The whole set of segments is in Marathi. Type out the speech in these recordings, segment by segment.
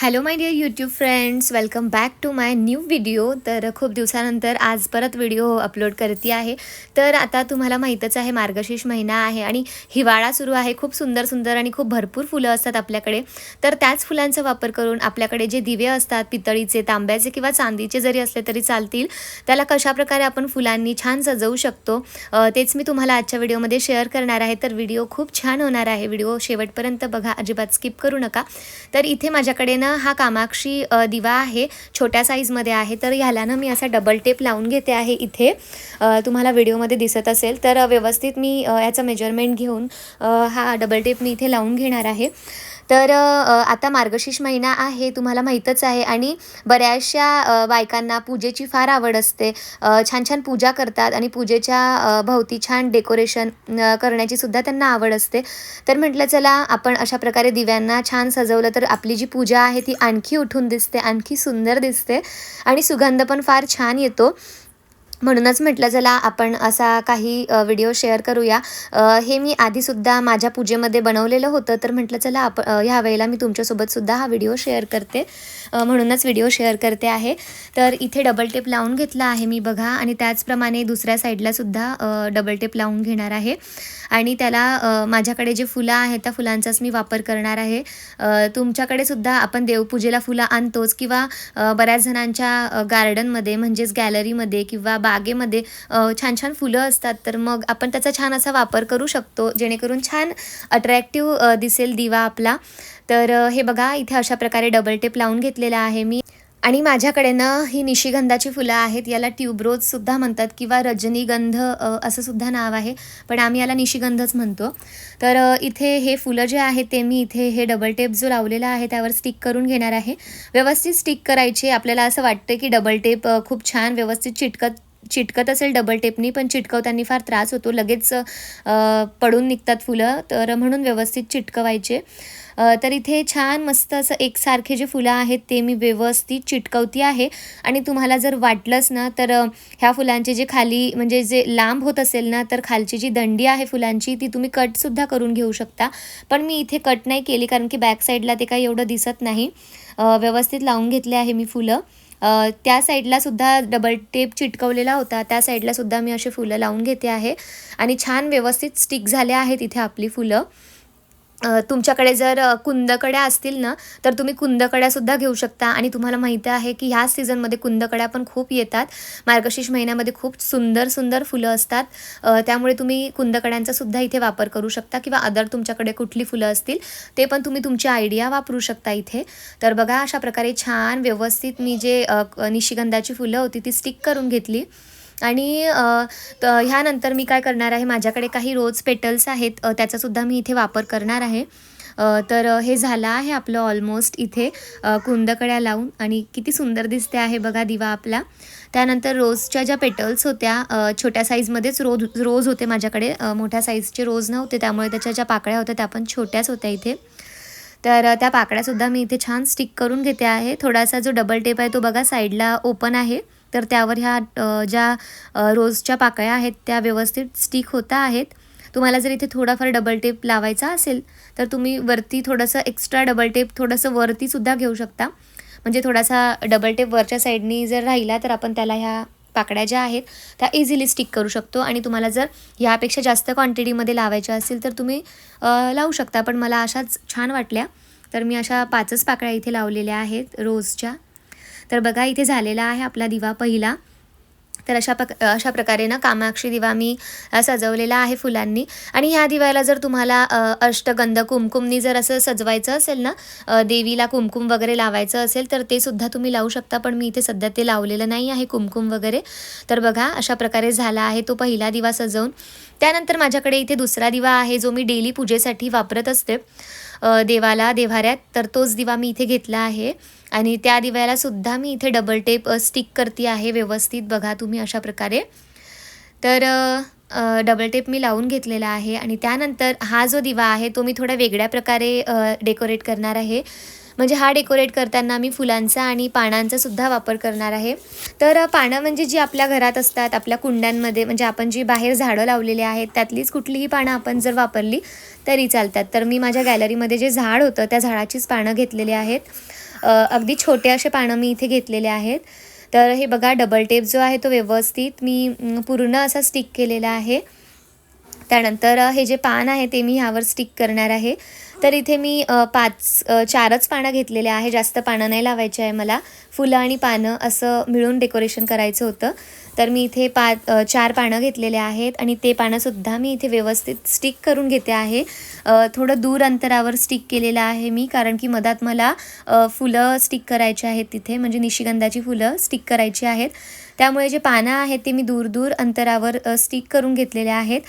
Hello my dear YouTube friends welcome back to my new video तर खूप दिवसानंतर आज परत व्हिडिओ अपलोड करते आहे. तर आता तुम्हाला माहीतच आहे मार्गशीर्ष महिना आहे आणि हिवाळा सुरू आहे. खूप सुंदर सुंदर आणि खूप भरपूर फुलं असतात आपल्याकडे. तर त्याच फुलांचा वापर करून आपल्याकडे जे दिवे असतात पितळीचे तांब्याचे किंवा चांदीचे जरी असले तरी चालतील. त्याला कशाप्रकारे आपण फुलांनी छान सजवू शकतो तेच मी तुम्हाला आजच्या व्हिडिओमध्ये शेअर करणार आहे. तर व्हिडिओ खूप छान होणार आहे. व्हिडिओ शेवटपर्यंत बघा. अजिबात स्किप करू नका. तर इथे माझ्याकडे ना हा कामाक्षी दिवा आहे. छोट्या साईजमध्ये आहे. तर ह्याला ना मी असा डबल टेप लावून घेते आहे इथे. तुम्हाला व्हिडिओमध्ये दिसत असेल. तर व्यवस्थित मी याचं मेजरमेंट घेऊन हा डबल टेप मी इथे लावून घेणार आहे. तर आता मार्गशीर्ष महिना आहे तुम्हाला माहीतच आहे आणि बऱ्याचशा बायकांना पूजेची फार आवड असते. छान छान पूजा करतात आणि पूजेच्या भोवती छान डेकोरेशन करण्याची सुद्धा त्यांना आवड असते. तर म्हटलं चला आपण अशा प्रकारे दिव्यांना छान सजवलं तर आपली जी पूजा आहे ती आणखी उठून दिसते आणखी सुंदर दिसते आणि सुगंध पण फार छान येतो. म्हणूनच म्हटलं चला आपण असा काही व्हिडिओ शेअर करूया. हे मी आधीसुद्धा माझ्या पूजेमध्ये बनवलेलं होतं तर म्हटलं चला आप ह्या वेळेला मी तुमच्यासोबतसुद्धा हा व्हिडिओ शेअर करते. म्हणूनच व्हिडिओ शेअर करते आहे. तर इथे डबल टेप लावून घेतला आहे मी बघा. आणि त्याचप्रमाणे दुसऱ्या साईडलासुद्धा डबल टेप लावून घेणार आहे. आणि त्याला माझ्याकडे जे फुलं आहेत त्या फुलांचाच मी वापर करणार आहे. तुमच्याकडे सुद्धा आपण देवपूजेला फुलं आणतोच किंवा बऱ्याच जणांच्या गार्डनमध्ये म्हणजेच गॅलरीमध्ये किंवा बागेमध्ये छान छान फुलं असतात तर मग आपण त्याचा छान असा वापर करू शकतो जेणेकरून छान अट्रॅक्टिव्ह दिसेल दिवा आपला. तर हे बघा इथे अशा प्रकारे डबल टेप लावून घेतलेला आहे मी. आणि माझ्याकडे ना ही निशिगंधाची फुलं आहेत याला ट्यूबरोजसुद्धा म्हणतात किंवा रजनीगंध असं सुद्धा नाव आहे पण आम्ही याला निशिगंधच म्हणतो. तर इथे हे फुलं जे आहेत ते मी इथे हे डबल टेप जो लावलेला आहे त्यावर स्टिक करून घेणार आहे. व्यवस्थित स्टिक करायचे आपल्याला असं वाटतं की डबल टेप खूप छान व्यवस्थित चिटकत चिटकत असेल डबल टेपनी पण चिटकवताना फार त्रास होतो. लगेच पडून निघतात फुलं. तर म्हणून व्यवस्थित चिटकवायचे. तर इथे छान मस्त असं एकसारखे जे फुलं आहेत ते मी व्यवस्थित चिटकवती आहे. आणि तुम्हाला जर वाटलंच ना तर ह्या फुलांचे जे खाली म्हणजे जे लांब होत असेल ना तर खालची जी दंडी आहे फुलांची ती तुम्ही कटसुद्धा करून घेऊ शकता. पण मी इथे कट नाही केली कारण की बॅक साईडला ते काही एवढं दिसत नाही. व्यवस्थित लावून घेतले आहे मी फुलं. त्या साईडला सुद्धा डबल टेप चिटकवलेला होता. त्या साईडला सुद्धा मी अशी फुलं लावून घेते आहे. आणि छान व्यवस्थित स्टिक झाले आहेत इथे आपली फुलं. तुमच्याकडे जर कुंदकड्या असतील ना तर तुम्ही कुंदकड्यासुद्धा घेऊ शकता. आणि तुम्हाला माहिती आहे की ह्या सीझनमध्ये कुंदकड्या पण खूप येतात. मार्गशीर्ष महिन्यामध्ये खूप सुंदर सुंदर फुलं असतात. त्यामुळे तुम्ही कुंदकड्यांचासुद्धा इथे वापर करू शकता किंवा अदर तुमच्याकडे कुठली फुलं असतील ते पण तुम्ही तुमची आयडिया वापरू शकता इथे. तर बघा अशा प्रकारे छान व्यवस्थित मी जे निशिगंधाची फुलं होती ती स्टिक करून घेतली. आणि ह्यानंतर मी काय करणार आहे माझ्याकडे काही रोज पेटल्स आहेत त्याचासुद्धा मी इथे वापर करणार आहे. तर हे झालं आहे आपलं ऑलमोस्ट इथे कुंदकड्या लावून आणि किती सुंदर दिसते आहे बघा दिवा आपला. त्यानंतर रोजच्या ज्या पेटल्स होत्या छोट्या साईजमध्येच रोज रोज होते माझ्याकडे मोठ्या साईजचे रोज नव्हते त्यामुळे त्याच्या ज्या पाकळ्या होत्या त्या पण छोट्याच होत्या इथे. तर त्या पाकळ्यासुद्धा मी इथे छान स्टिक करून घेते आहे. थोडासा जो डबल टेप आहे तो बघा साईडला ओपन आहे. तर त्यावर ह्या ज्या रोजच्या पाकळ्या आहेत त्या व्यवस्थित स्टिक होता आहेत. तुम्हाला जर इथे थोडाफार डबल टेप लावायचा असेल तर तुम्ही वरती थोडंसं एक्स्ट्रा डबल टेप थोडंसं वरतीसुद्धा घेऊ शकता. म्हणजे थोडासा डबल टेप वरच्या साईडनी जर राहिला तर आपण त्याला ह्या पाकड्या ज्या आहेत त्या इझिली स्टिक करू शकतो. आणि तुम्हाला जर ह्यापेक्षा जास्त क्वांटिटीमध्ये लावायच्या असतील तर तुम्ही लावू शकता. पण मला अशाच छान वाटल्या. तर मी अशा पाचच पाकळ्या इथे लावलेल्या आहेत रोजच्या. तर बघा इथे झालेला आहे आपला दिवा पहिला. तर अशा प्रक अशा प्रकारे ना कामाक्षी दिवा मी सजवलेला आहे फुलांनी. आणि ह्या दिव्याला जर तुम्हाला अष्टगंध कुमकुमनी जर असं सजवायचं असेल ना देवीला कुमकुम वगैरे लावायचं असेल तर ते सुद्धा तुम्ही लावू शकता पण मी इथे सध्या ते लावलेलं नाही आहे कुमकुम वगैरे. तर बघा अशा प्रकारे झाला आहे तो पहिला दिवा सजवून. त्यानंतर माझ्याकडे इथे दुसरा दिवा आहे जो मी डेली पूजेसाठी वापरत असते. देवाला देव्हाऱ्यात तर तोच दिवा मी इथे घेतला आहे. आणि त्या दिव्याला सुद्धा मी इथे डबल टेप स्टिक करते आहे व्यवस्थित. बघा तुम्ही अशा प्रकारे. तर डबल टेप मी लावून घेतलेला आहे. आणि त्यानंतर हा जो दिवा आहे तो मी थोड्या वेगळ्या प्रकारे डेकोरेट करणार आहे. म्हणजे हा डेकोरेट करताना मी फुलांचा आणि पानांचा सुद्धा वापर करणार आहे. तर पानं म्हणजे जी आपल्या घरात असतात आपल्या कुंड्यांमध्ये म्हणजे आपण जी बाहेर झाडं लावलेली आहेत त्यातलीच कुठलीही पानं आपण जर वापरली तरी चालतात. तर मी माझ्या गॅलरीमध्ये जे झाड होतं त्या झाडाचीच पानं घेतलेली आहेत. अगदी छोटे असे पानं मी इथे घेतलेले आहेत. तर हे बघा डबल टेप जो आहे तो व्यवस्थित मी पूर्ण असा स्टिक केलेला आहे. त्यानंतर हे जे पान आहे ते मी ह्यावर स्टिक करणार आहे. तर इथे मी पाच चारच पानं घेतलेले आहे. जास्त पानं नाही लावायचे आहे मला. फुलं आणि पानं असं मिळून डेकोरेशन करायचं होतं. तर मी इथे पाच चार पानं घेतलेले आहेत आणि ते पानंसुद्धा मी इथे व्यवस्थित स्टिक करून घेते आहे. थोडं दूर अंतरावर स्टिक केलेलं आहे मी कारण की मधात मला फुलं स्टिक करायची आहेत तिथे. म्हणजे निशिगंधाची फुलं स्टिक करायची आहेत. त्यामुळे जे पानं आहेत ते मी दूर दूर अंतरावर स्टिक करून घेतलेले आहेत.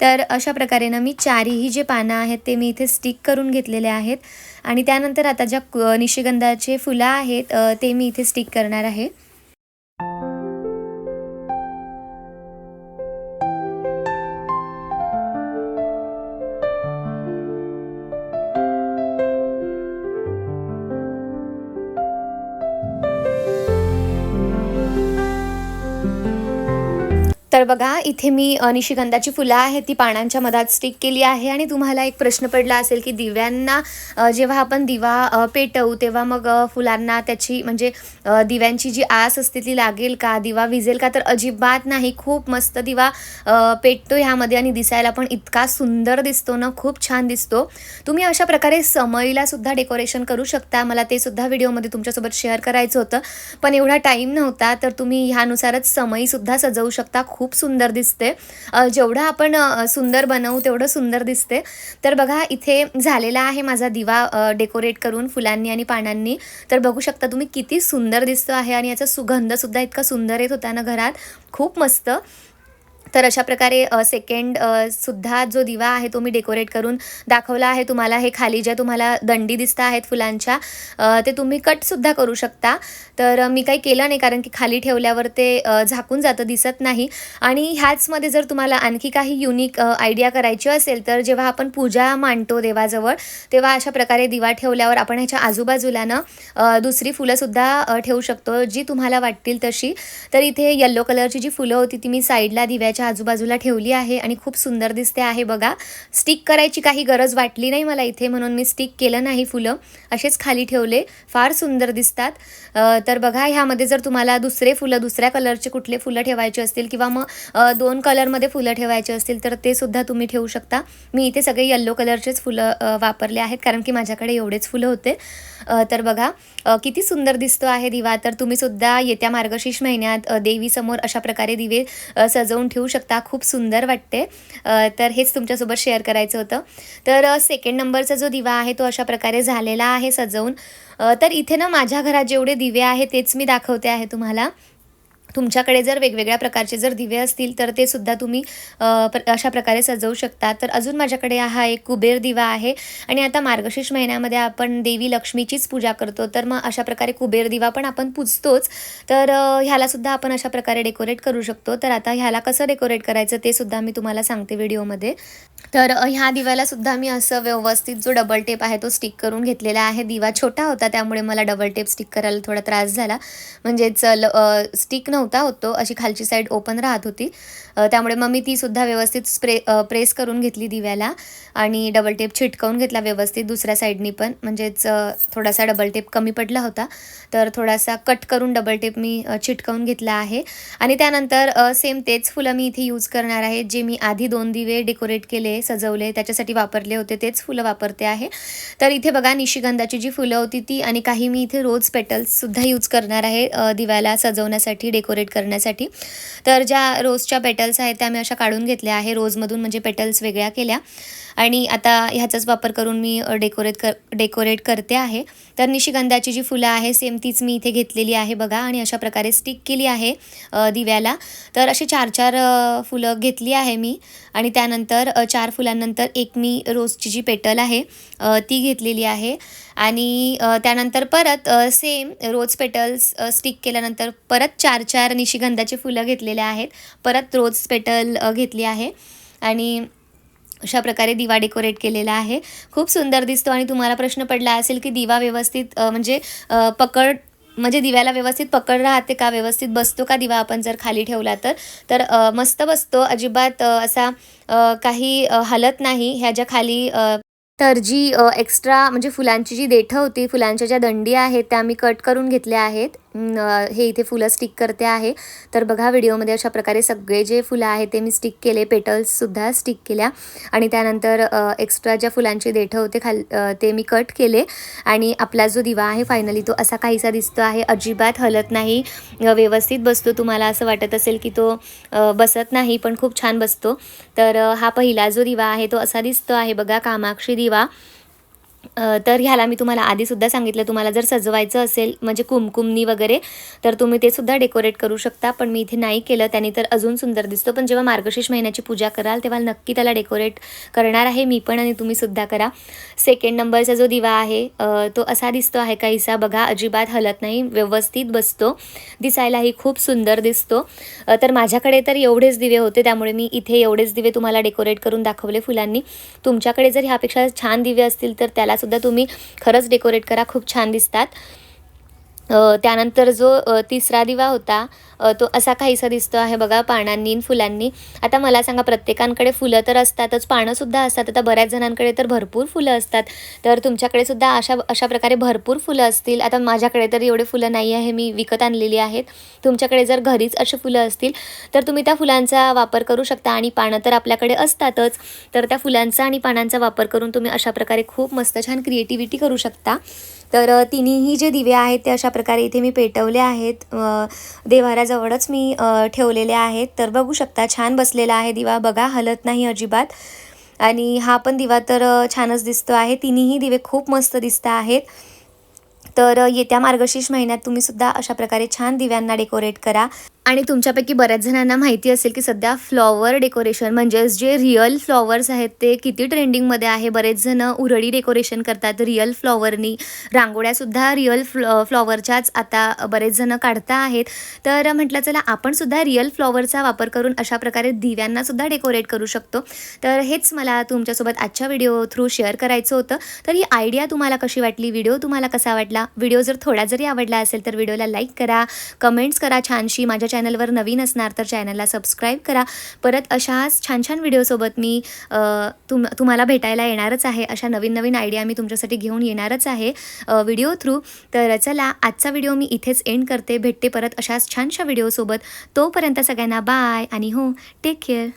तर अशा प्रकारे ना मी चारही जे पानं आहेत ते मी इथे स्टिक करून घेतलेले आहेत. आणि त्यानंतर आता ज्या क- निशिगंधाचे फुलं आहेत ते मी इथे स्टिक करणार आहे. तर बघा इथे मी निशिगंधाची फुलं आहेत ती पानांच्या मधात स्टिक केली आहे आणि तुम्हाला एक प्रश्न पडला असेल की दिव्यांना जेव्हा आपण दिवा पेटवू तेव्हा मग फुलांना त्याची म्हणजे दिव्यांची जी आस असते ती लागेल का? दिवा विजेल का? तर अजिबात नाही. खूप मस्त दिवा पेटतो ह्यामध्ये आणि दिसायला पण इतका सुंदर दिसतो ना खूप छान दिसतो. तुम्ही अशा प्रकारे समईला सुद्धा डेकोरेशन करू शकता. मला ते सुद्धा व्हिडिओमध्ये तुमच्यासोबत शेअर करायचं होतं. पण एवढा टाईम नव्हता तर तुम्ही ह्यानुसारच समईसुद्धा सजवू शकता. खूप खूप सुंदर दिसते. जेवढं आपण सुंदर बनवू तेवढं सुंदर दिसते. तर बघा इथे झालेला आहे माझा दिवा डेकोरेट करून फुलांनी आणि पानांनी. तर बघू शकता तुम्ही किती सुंदर दिसतो आहे आणि याचा सुगंधसुद्धा इतका सुंदर येत होता ना घरात. खूप मस्त. तर अशा प्रकारे सेकंड सुद्धा जो दिवा आहे तो मी डेकोरेट करून दाखवला आहे. तुम्हाला हे खाली ज्या तुम्हाला दंडी दिसता आहेत फुलांच्या ते तुम्ही कटसुद्धा करू शकता. तर मी काही केलं नाही कारण की खाली ठेवल्यावर ते झाकून जातं दिसत नाही. आणि ह्याचमध्ये जर तुम्हाला आणखी काही युनिक आयडिया करायची असेल तर जेव्हा आपण पूजा मांडतो देवाजवळ तेव्हा अशा प्रकारे दिवा ठेवल्यावर आपण ह्याच्या आजूबाजूला ना दुसरी फुलंसुद्धा ठेवू शकतो जी तुम्हाला वाटतील तशी. तर इथे येल्लो कलरची जी फुलं होती ती मी साईडला घराच्या आजूबाजूला ठेवली आहे आणि खूप सुंदर दिसते आहे बघा. स्टिक करायची काही गरज वाटली नाही मला इथे म्हणून मी स्टिक केलं नाही फुलं. असेच खाली ठेवले. फार सुंदर दिसतात. तर बघा ह्यामध्ये जर तुम्हाला दुसरे फुलं दुसऱ्या कलरचे कुठले फुलं ठेवायचे असतील किंवा मग दोन कलरमध्ये फुलं ठेवायचे असतील तर ते सुद्धा तुम्ही ठेवू शकता. मी इथे सगळे येल्लो कलरचेच फुलं वापरले आहेत कारण की माझ्याकडे एवढेच फुलं होते. तर बघा किती सुंदर दिसतो आहे दिवा. तर तुम्ही सुद्धा येत्या मार्गशीर्ष महिन्यात देवीसमोर अशा प्रकारे दिवे सजवून ठेवू शकता. खूप सुंदर वाटते. तर हेच तुमच्यासोबत शेअर करायचं होतं. तर सेकंड नंबरचा जो दिवा आहे तो अशा प्रकारे झालेला आहे सजवून. तर इथे ना माझ्या घरात जेवढे दिवे आहे तेच मी दाखवते आहे तुम्हाला. तुमच्याकडे जर वेगवेगळ्या प्रकारचे जर दिवे असतील तर ते सुद्धा तुम्ही प्र अशा प्रकारे सजवू शकता. तर अजून माझ्याकडे हा एक कुबेर दिवा आहे आणि आता मार्गशीर्ष महिन्यामध्ये आपण देवी लक्ष्मीचीच पूजा करतो. तर मग अशा प्रकारे कुबेर दिवा पण आपण पूजतोच. तर ह्यालासुद्धा आपण अशा प्रकारे डेकोरेट करू शकतो. तर आता ह्याला कसं डेकोरेट करायचं ते सुद्धा मी तुम्हाला सांगते व्हिडिओमध्ये. तर ह्या दिव्याला सुद्धा मी असं व्यवस्थित जो डबल टेप आहे तो स्टिक करून घेतलेला आहे. दिवा छोटा होता त्यामुळे मला डबल टेप स्टिक करायला थोडा त्रास झाला. म्हणजेच स्टिक न नव्हता होतो अशी खालची साईड ओपन राहत होती. त्यामुळे मग मी ती सुद्धा व्यवस्थित स्प्रे प्रेस करून घेतली दिव्याला आणि डबल टेप छिटकवून घेतला व्यवस्थित दुसऱ्या साईडनी पण. म्हणजेच थोडासा डबल टेप कमी पडला होता. तर थोडासा कट करून डबल टेप मी छिटकवून घेतला आहे. आणि त्यानंतर सेम तेच फुलं मी इथे यूज करणार आहे जे मी आधी दोन दिवे डेकोरेट केले सजवले त्याच्यासाठी वापरले होते तेच फुलं वापरते आहे. तर इथे बघा निशिगंधाची जी फुलं होती ती आणि काही मी इथे रोज पेटल्ससुद्धा यूज करणार आहे दिव्याला सजवण्यासाठी डेको डेकोरेट करण्यासाठी. तर ज्या रोजच्या पेटल्स आहेत त्या मी अशा काढून घेतल्या आहे. रोजमधून म्हणजे पेटल्स वेगळ्या केल्या. आणि आता ह्याचाच वापर करून मी डेकोरेट कर डेकोरेट करते आहे. तर निशिगंधाची जी फुलं आहे सेम तीच मी इथे घेतलेली आहे बघा आणि अशा प्रकारे स्टिक केली आहे दिव्याला. तर अशी चार चार फुलं घेतली आहे मी आणि त्यानंतर चार फुलांनंतर एक मी रोजची जी पेटल आहे ती घेतलेली आहे. आणि त्यानंतर परत सेम रोज पेटल्स स्टिक केल्यानंतर परत चार चार निशिगंधाची फुलं घेतलेल्या आहेत. परत रोज पेटल घेतली आहे. आणि अशा प्रकारे दिवा डेकोरेट केलेला आहे. खूप सुंदर दिसतो आणि तुम्हाला प्रश्न पडला असेल की दिवा व्यवस्थित म्हणजे पकड म्हणजे दिव्याला व्यवस्थित पकड राहते का? व्यवस्थित बसतो का दिवा आपण जर खाली ठेवला तर? तर मस्त बसतो. अजिबात असा काही हलत नाही. ह्या ज्या खाली तर जी एक्स्ट्रा म्हणजे फुलांची जी देठं होती फुलांच्या ज्या दंडी आहेत त्या मी कट करून घेतल्या आहेत. हे इथे फुलं स्टिक करते आहे. तर बघा व्हिडिओमध्ये अशा प्रकारे सगळे जे फुलं आहेत ते मी स्टिक केले पेटल्ससुद्धा स्टिक केल्या. आणि त्यानंतर एक्स्ट्रा ज्या फुलांचे देठं होते खाल ते मी कट केले. आणि आपला जो दिवा आहे फायनली तो असा काहीसा दिसतो आहे. अजिबात हलत नाही. व्यवस्थित बसतो तुम्हाला असं वाटत असेल की तो बसत नाही पण खूप छान बसतो. तर हा पहिला जो दिवा आहे तो असा दिसतो आहे. बघा कामाक्षी दिवा. तर ह्याला मी तुम्हाला आधीसुद्धा सांगितलं तुम्हाला जर सजवायचं असेल म्हणजे कुमकुमनी वगैरे तर तुम्ही ते सुद्धा डेकोरेट करू शकता. पण मी इथे नाही केलं त्याने तर अजून सुंदर दिसतो. पण जेव्हा मार्गशीर्ष महिन्याची पूजा कराल तेव्हा नक्की त्याला डेकोरेट करणार आहे मी पण आणि तुम्ही सुद्धा करा. सेकंड नंबरचा जो दिवा आहे तो असा दिसतो आहे काहीसा. बघा अजिबात हलत नाही व्यवस्थित बसतो. दिसायलाही खूप सुंदर दिसतो. तर माझ्याकडे तर एवढेच दिवे होते त्यामुळे मी इथे एवढेच दिवे तुम्हाला डेकोरेट करून दाखवले फुलांनी. तुमच्याकडे जर ह्यापेक्षा छान दिवे असतील तर त्याला त्यालासुद्धा तुम्ही खरंच डेकोरेट करा. खूप छान दिसतात. त्यानंतर जो तिसरा दिवा होता तो असा काहीसा दिसतो आहे बघा पानांनी फुलांनी. आता मला सांगा प्रत्येकांकडे फुलं तर असतातच पानंसुद्धा असतात. आता बऱ्याच जणांकडे तर भरपूर फुलं असतात. तर तुमच्याकडे सुद्धा अशा अशा प्रकारे भरपूर फुलं असतील. आता माझ्याकडे तर एवढे फुलं नाही आहे मी विकत आणलेली आहेत. तुमच्याकडे जर घरीच अशी फुलं असतील तर तुम्ही त्या फुलांचा वापर करू शकता. आणि पानं तर आपल्याकडे असतातच. तर त्या फुलांचा आणि पानांचा वापर करून तुम्ही अशा प्रकारे खूप मस्त छान क्रिएटिव्हिटी करू शकता. तर तिन्हीही जे दिवे आहेत ते अशा प्रकारे इथे मी पेटवले आहेत. अ, मी ठेवलेले आहेत. तर बघू शकता छान बसलेला आहे दिवा. बघा हलत नाही अजिबात. आणि हा पण दिवा तर छानच दिसतो आहे. तिन्हीही दिवे खूप मस्त दिसत आहेत. तर येत्या मार्गशीर्ष महिन्यात तुम्ही सुद्धा अशा प्रकारे छान दिव्यांना डेकोरेट करा. आणि तुमच्यापैकी बऱ्याच जणांना माहिती असेल की सध्या फ्लॉवर डेकोरेशन म्हणजेच जे रिअल फ्लॉवर्स आहेत ते किती ट्रेंडिंगमध्ये आहे. बरेच जण उरळी डेकोरेशन करतात रिअल फ्लॉवरनी. रांगोळ्यासुद्धा रिअल फ्लॉ फ्लॉवरच्याच आता बरेच जण काढता आहेत. तर म्हटलं चला आपण सुद्धा रिअल फ्लॉवरचा वापर करून अशा प्रकारे दिव्यांनासुद्धा डेकोरेट करू शकतो. तर हेच मला तुमच्यासोबत आजच्या व्हिडिओ थ्रू शेअर करायचं होतं. तर ही आयडिया तुम्हाला कशी वाटली? व्हिडिओ तुम्हाला कसा वाटला? व्हिडिओ जर थोडा जरी आवडला असेल तर व्हिडिओला लाईक करा. कमेंट्स करा छानशी. माझ्या चॅनलवर नवीन असणार तर चॅनलला सबस्क्राईब करा. परत अशाच छान छान व्हिडिओसोबत मी तुम तुम्हाला भेटायला येणारच आहे. अशा नवीन नवीन आयडिया मी तुमच्यासाठी घेऊन येणारच आहे व्हिडिओ थ्रू तर चला आजचा व्हिडिओ मी इथेच एंड करते. भेटते परत अशाच छानशा व्हिडिओसोबत तोपर्यंत सगळ्यांना बाय आणि हो टेक केअर